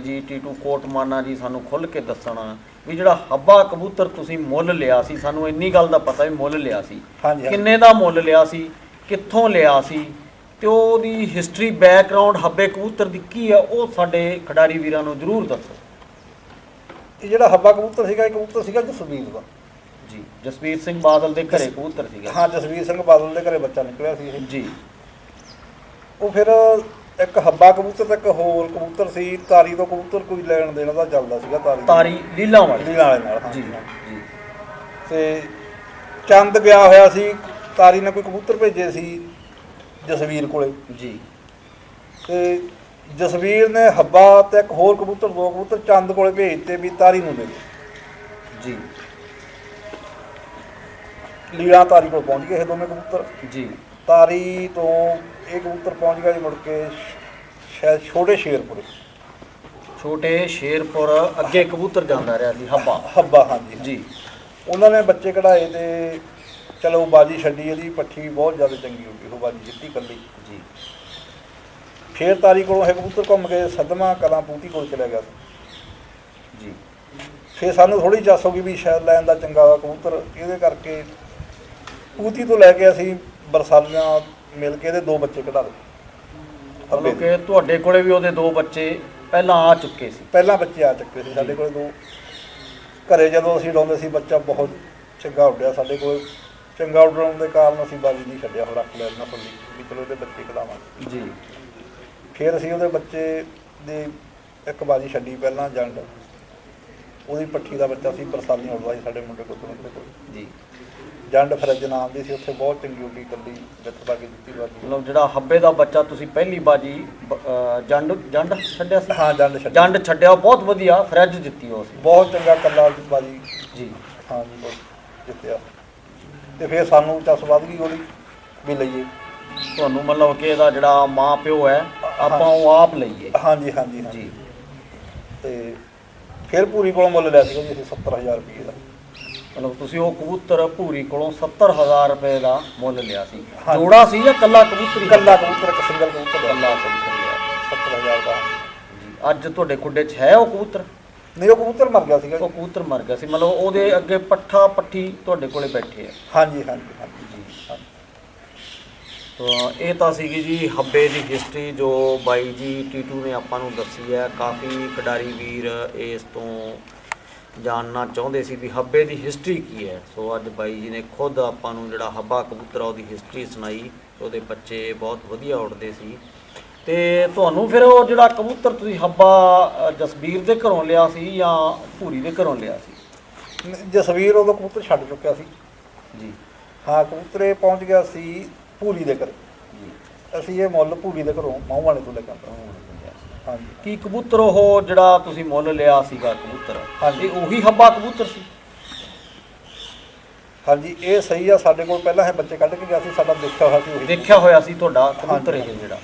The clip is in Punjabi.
ਜੀ ਟੀਟੂ ਕੋਟਮਾਨਾ ਜੀ ਸਾਨੂੰ ਖੁੱਲ ਕੇ ਦੱਸਣਾ ਵੀ ਜਿਹੜਾ ਹੱਬਾ ਕਬੂਤਰ ਤੁਸੀਂ ਮੁੱਲ ਲਿਆ ਸੀ ਸਾਨੂੰ ਇੰਨੀ ਗੱਲ ਦਾ ਪਤਾ ਵੀ ਮੁੱਲ ਲਿਆ ਸੀ। ਹਾਂਜੀ। ਕਿੰਨੇ ਦਾ ਮੁੱਲ ਲਿਆ ਸੀ ਕਿੱਥੋਂ ਲਿਆ ਸੀ ਤੇ ਉਹਦੀ ਹਿਸਟਰੀ ਬੈਕਗ੍ਰਾਉਂਡ ਹੱਬੇ ਕਬੂਤਰ ਦੀ ਕੀ ਆ ਉਹ ਸਾਡੇ ਖਿਡਾਰੀ ਵੀਰਾਂ ਨੂੰ ਜ਼ਰੂਰ ਦੱਸੋ। ਇਹ ਜਿਹੜਾ ਹੱਬਾ ਕਬੂਤਰ ਸੀਗਾ ਇਹ ਕਬੂਤਰ ਸੀਗਾ ਜਸਵੀਰ ਦਾ। ਜੀ ਜਸਵੀਰ ਸਿੰਘ ਬਾਦਲ ਦੇ ਘਰੇ ਕਬੂਤਰ ਸੀਗਾ। ਹਾਂ ਜਸਵੀਰ ਸਿੰਘ ਬਾਦਲ ਦੇ ਘਰੇ ਬੱਚਾ ਨਿਕਲਿਆ ਸੀ ਇਹ। ਜੀ। ਉਹ ਫਿਰ ਇੱਕ ਹੱਬਾ ਕਬੂਤਰ ਤੇ ਇੱਕ ਹੋਰ ਕਬੂਤਰ ਸੀ ਤਾਰੀ ਤੋਂ ਕਬੂਤਰ ਕੋਈ ਲੈਣ ਦੇਣ ਦਾ ਚੱਲਦਾ ਸੀਗਾ ਤਾਰੀ। ਤਾਰੀ ਲੀਲਾ ਵਾਲੀ। ਲੀਲਾ ਵਾਲੇ ਨਾਲ। ਜੀ ਜੀ। ਤੇ ਚੰਦ ਗਿਆ ਹੋਇਆ ਸੀ ਤਾਰੀ ਨੇ ਕੋਈ ਕਬੂਤਰ ਭੇਜੇ ਸੀ ਜਸਵੀਰ ਕੋਲੇ। ਜੀ। ਤੇ ਜਸਵੀਰ ਨੇ ਹੱਬਾ ਤੇ ਇੱਕ ਹੋਰ ਕਬੂਤਰ ਦੋ ਕਬੂਤਰ ਚੰਦ ਕੋਲੇ ਭੇਜਤੇ ਵੀ ਤਾਰੀ ਨੂੰ ਦੇ। ਜੀ। ਲੀਲਾ ਤਾਰੀ ਕੋਲ ਪਹੁੰਚ ਗਏ ਇਹ ਦੋਵੇਂ ਕਬੂਤਰ। ਜੀ। ਤਾਰੀ ਤੋਂ ਇਹ ਕਬੂਤਰ ਪਹੁੰਚ ਗਿਆ ਜੀ ਮੁੜ ਕੇ ਸ਼ਾਇਦ ਛੋਟੇ ਸ਼ੇਰਪੁਰ। ਛੋਟੇ ਸ਼ੇਰਪੁਰ ਅੱਗੇ ਕਬੂਤਰ ਜਾਂਦਾ ਰਿਹਾ ਸੀ ਹੱਬਾ। ਹੱਬਾ ਹਾਂਜੀ। ਜੀ। ਉਹਨਾਂ ਨੇ ਬੱਚੇ ਕਢਾਏ ਤੇ ਚਲੋ ਬਾਜੀ ਛੱਡੀ ਇਹਦੀ ਪੱਠੀ ਬਹੁਤ ਜ਼ਿਆਦਾ ਚੰਗੀ ਹੋ ਗਈ ਉਹ ਬਾਜੀ ਜਿੱਤੀ ਕੱਲੀ ਜੀ। ਫੇਰ ਤਾਰੀ ਕੋਲੋਂ ਇਹ ਕਬੂਤਰ ਘੁੰਮ ਕੇ ਸਦਮਾ ਕਲਾਂ ਪੂਤੀ ਕੋਲ ਚਲਾ ਗਿਆ। ਜੀ। ਫੇਰ ਸਾਨੂੰ ਥੋੜੀ ਜੱਸ ਹੋ ਗਈ ਵੀ ਸ਼ਾਇਦ ਲੈਣ ਦਾ ਚੰਗਾ ਕਬੂਤਰ ਇਹਦੇ ਕਰਕੇ ਪੂਤੀ ਤੋਂ ਲੈ ਕੇ ਅਸੀਂ ਬਰਸਾਲੀਆਂ ਮਿਲ ਕੇ ਇਹਦੇ ਦੋ ਬੱਚੇ ਕਢਾ ਲਏ। ਮਤਲਬ ਦੇ। ਕਿ ਤੁਹਾਡੇ ਕੋਲੇ ਵੀ ਉਹਦੇ ਦੋ ਬੱਚੇ ਪਹਿਲਾਂ ਆ ਚੁੱਕੇ ਸੀ। ਪਹਿਲਾਂ ਬੱਚੇ ਆ ਚੁੱਕੇ ਸੀ ਸਾਡੇ ਕੋਲ ਦੋ। ਘਰੇ ਜਦੋਂ ਅਸੀਂ ਲਾਉਂਦੇ ਸੀ ਬੱਚਾ ਬਹੁਤ ਚੰਗਾ ਉੱਡਿਆ ਸਾਡੇ ਕੋਲ। ਚੰਗਾ ਉੱਡਣ ਦੇ ਕਾਰਨ ਅਸੀਂ ਬਾਜੀ ਨਹੀਂ ਛੱਡਿਆ ਹੁਣ ਰੱਖ ਲਿਆ ਨਸਲ ਦੀ ਵੀ ਚਲੋ ਇਹਦੇ ਬੱਚੇ ਕਢਾਵਾਂਗੇ। ਜੀ। ਫਿਰ ਅਸੀਂ ਉਹਦੇ ਬੱਚੇ ਦੀ ਇੱਕ ਬਾਜੀ ਛੱਡੀ ਪਹਿਲਾਂ ਜੰਡ। ਉਹਦੀ ਪੱਠੀ ਦਾ ਬੱਚਾ ਸੀ ਬਰਸਾਲੀ ਉੱਡਦਾ ਸੀ ਸਾਡੇ ਮੁੰਡੇ ਕੋਲ। ਜੰਡ ਫਰਜ ਨਾਮ ਦੀ ਸੀ ਉੱਥੇ ਬਹੁਤ ਚੰਗੀ ਉੱਡੀ ਕੱਲੀ ਕੇ ਦਿੱਤੀ ਬਾਜੀ ਮਤਲਬ ਜਿਹੜਾ ਹੱਬੇ ਦਾ ਬੱਚਾ ਤੁਸੀਂ ਪਹਿਲੀ ਬਾਜੀ ਬ- ਅਹ ਜੰਡ ਜੰਡ ਛੱਡਿਆ ਸੀ? ਹਾਂ ਜੰਡ ਛੱਡੀ ਜੰਡ ਛੱਡਿਆ ਬਹੁਤ ਵਧੀਆ ਫਰੈਜ ਦਿੱਤੀ ਉਹ ਸੀ। ਬਹੁਤ ਚੰਗਾ ਕੱਲਾ ਬਾਜੀ। ਜੀ। ਹਾਂ ਜੀ ਬਹੁਤ ਜਿੱਤਿਆ। ਤੇ ਫਿਰ ਸਾਨੂੰ ਚੱਸ ਵੱਧ ਗਈ ਉਹਦੀ ਵੀ ਲਈਏ। ਤੁਹਾਨੂੰ ਮਤਲਬ ਕਿ ਇਹਦਾ ਜਿਹੜਾ ਮਾਂ ਪਿਓ ਹੈ ਆਪਾਂ ਉਹ ਆਪ ਲਈਏ। ਹਾਂਜੀ ਹਾਂਜੀ ਹਾਂਜੀ ਜੀ ਤੇ ਫਿਰ ਪੂਰੀ ਕੋਲੋਂ ਮੁੱਲ ਲਿਆ ਸੀਗਾ ਜੀ ਅਸੀਂ 70000 ਰੁਪਏ ਮਤਲਬ ਤੁਸੀਂ ਉਹ ਕਬੂਤਰ ਭੂਰੀ ਕੋਲੋਂ 70000 ਰੁਪਏ ਦਾ ਮੁੱਲ ਲਿਆ ਸੀ। ਹਾਂਜੀ। ਜੋੜਾ ਸੀ ਜਾਂ ਕੱਲਾ ਕਬੂਤਰ ਹੀ? ਕੱਲਾ ਕਬੂਤਰ ਇੱਕ ਸਿੰਗਲ ਕਬੂਤਰ ਦਾ ਕੱਲਾ ਕਬੂਤਰ ਲਿਆ। 70000 ਦਾ। ਜੀ ਅੱਜ ਤੁਹਾਡੇ ਖੁੱਡੇ 'ਚ ਹੈ ਉਹ ਕਬੂਤਰ? ਨਹੀਂ ਉਹ ਕਬੂਤਰ ਮਰ ਗਿਆ ਸੀਗਾ ਉਹ। ਕਬੂਤਰ ਮਰ ਗਿਆ ਸੀ। ਮਤਲਬ ਉਹਦੇ ਅੱਗੇ ਪੱਠਾ ਪੱਠੀ ਤੁਹਾਡੇ ਕੋਲੇ ਬੈਠੇ ਆ। ਹਾਂਜੀ ਹਾਂਜੀ ਹਾਂਜੀ। ਜੀ ਹਾਂਜੀ। ਤਾਂ ਇਹ ਤਾਂ ਸੀਗੀ ਜੀ ਹੱਬੇ ਦੀ ਹਿਸਟਰੀ ਜੋ ਬਾਈ ਜੀ ਟੀਟੂ ਨੇ ਆਪਾਂ ਨੂੰ ਦੱਸੀ ਹੈ। ਕਾਫੀ ਖਿਡਾਰੀ ਵੀਰ ਇਸ ਤੋਂ ਜਾਣਨਾ ਚਾਹੁੰਦੇ ਸੀ ਵੀ ਹੱਬੇ ਦੀ ਹਿਸਟਰੀ ਕੀ ਹੈ। ਸੋ ਅੱਜ ਬਾਈ ਜੀ ਨੇ ਖੁਦ ਆਪਾਂ ਨੂੰ ਜਿਹੜਾ ਹੱਬਾ ਕਬੂਤਰ ਆ ਉਹਦੀ ਹਿਸਟਰੀ ਸੁਣਾਈ ਉਹਦੇ ਬੱਚੇ ਬਹੁਤ ਵਧੀਆ ਉੱਡਦੇ ਸੀ। ਤੇ ਤੁਹਾਨੂੰ ਫਿਰ ਉਹ ਜਿਹੜਾ ਕਬੂਤਰ ਤੁਸੀਂ ਹੱਬਾ ਜਸਬੀਰ ਦੇ ਘਰੋਂ ਲਿਆ ਸੀ ਜਾਂ ਭੂਰੀ ਦੇ ਘਰੋਂ ਲਿਆ ਸੀ? ਜਸਵੀਰ ਉਦੋਂ ਕਬੂਤਰ ਛੱਡ ਚੁੱਕਿਆ ਸੀ। ਜੀ। ਹਾਂ ਕਬੂਤਰੇ ਪਹੁੰਚ ਗਿਆ ਸੀ ਪੂਰੀ ਦੇ ਘਰੇ। ਜੀ। ਅਸੀਂ ਇਹ ਮੁੱਲ ਪੂਰੀ ਦੇ ਘਰੋਂ ਮਾਹੂ ਵਾਲੇ ਤੋਂ ਲੈ ਕੇ ਆਂਦਾ ਹਾਂਜੀ। ਕੀ ਕਬੂਤਰ ਉਹ ਜਿਹੜਾ ਤੁਸੀਂ ਮੁੱਲ ਲਿਆ ਸੀਗਾ ਕਬੂਤਰ? ਹਾਂਜੀ। ਉਹੀ ਹੱਬਾ ਕਬੂਤਰ ਸੀ? ਹਾਂਜੀ ਇਹ ਸਹੀ ਆ ਸਾਡੇ ਕੋਲ ਪਹਿਲਾਂ ਇਹ ਬੱਚੇ ਕੱਢ ਕੇ ਗਿਆ ਸੀ ਸਾਡਾ ਦੇਖਿਆ ਹੋਇਆ ਸੀ ਉਹੀ। ਦੇਖਿਆ ਹੋਇਆ ਸੀ ਤੁਹਾਡਾ ਕਬੂਤਰ ਇਹ ਜਿਹੜਾ।